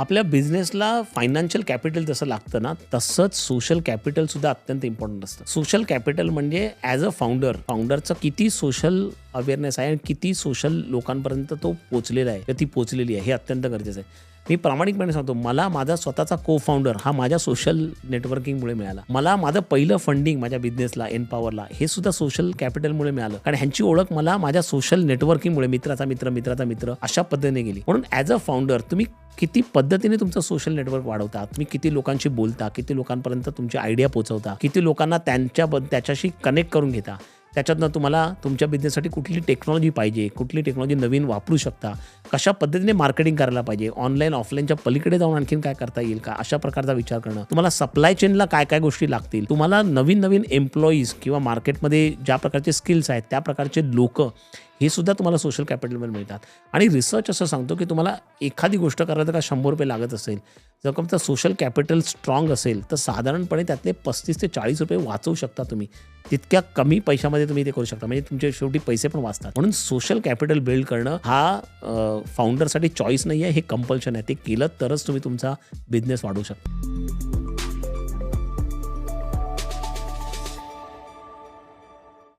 आपल्या बिझनेसला financial capital जसं लागतं ना तसंच सोशल कॅपिटल सुद्धा अत्यंत इम्पॉर्टंट असतं. सोशल कॅपिटल म्हणजे ॲज अ फाउंडर फाउंडरचं किती सोशल अवेअरनेस आहे आणि किती सोशल लोकांपर्यंत तो पोचलेला आहे. ती पोचलेली आहे. हे अत्यंत गरजेचं आहे. मी प्रामाणिकपणे सांगतो मला माझा स्वतःचा को फाउंडर हा माझ्या सोशल नेटवर्किंगमुळे मिळाला. मला माझं पहिलं फंडिंग माझ्या बिझनेसला एनपॉवरला हे सुद्धा सोशल कॅपिटलमुळे मिळालं. कारण ह्यांची ओळख मला माझ्या सोशल नेटवर्किंगमुळे मित्राचा मित्र मित्राचा मित्र अशा पद्धतीने गेली. म्हणून ॲज अ फाउंडर तुम्ही किती पद्धतीने तुमचं सोशल नेटवर्क वाढवता? तुम्ही किती लोकांशी बोलता? किती लोकांपर्यंत तुमची आयडिया पोहोचवता? किती लोकांना त्यांच्या त्याच्याशी कनेक्ट करून घेता? त्याच्यातनं तुम्हाला तुमच्या बिझनेससाठी कुठली टेक्नॉलॉजी पाहिजे? कुठली टेक्नॉलॉजी नवीन वापरू शकता? कशा पद्धतीने मार्केटिंग करायला पाहिजे? ऑनलाईन ऑफलाईनच्या पलीकडे जाऊन आणखीन काय करता येईल का? अशा प्रकारचा विचार करणं. तुम्हाला सप्लाय चेनला काय काय गोष्टी लागतील? तुम्हाला नवीन नवीन एम्प्लॉईज किंवा मार्केटमध्ये ज्या प्रकारचे स्किल्स आहेत त्या प्रकारचे लोक हे सुद्धा तुम्हाला सोशल कॅपिटलमध्ये मिळतात. आणि रिसर्च असं सांगतो की तुम्हाला एखादी गोष्ट करायला का शंभर रुपये लागत असेल. जर का सोशल कॅपिटल स्ट्रॉंग असेल तर साधारणपणे त्यातले पस्तीस ते चाळीस रुपये वाचवू शकता तुम्ही. तितक्या कमी पैशामध्ये तुम्ही ते करू शकता. म्हणजे तुमचे शेवटी पैसे पण वाचतात. म्हणून सोशल कॅपिटल बिल्ड करणं हा फाउंडरसाठी चॉईस नाही आहे हे कंपल्शन आहे. ते केलं तरच तुम्ही तुमचा बिझनेस वाढवू शकता.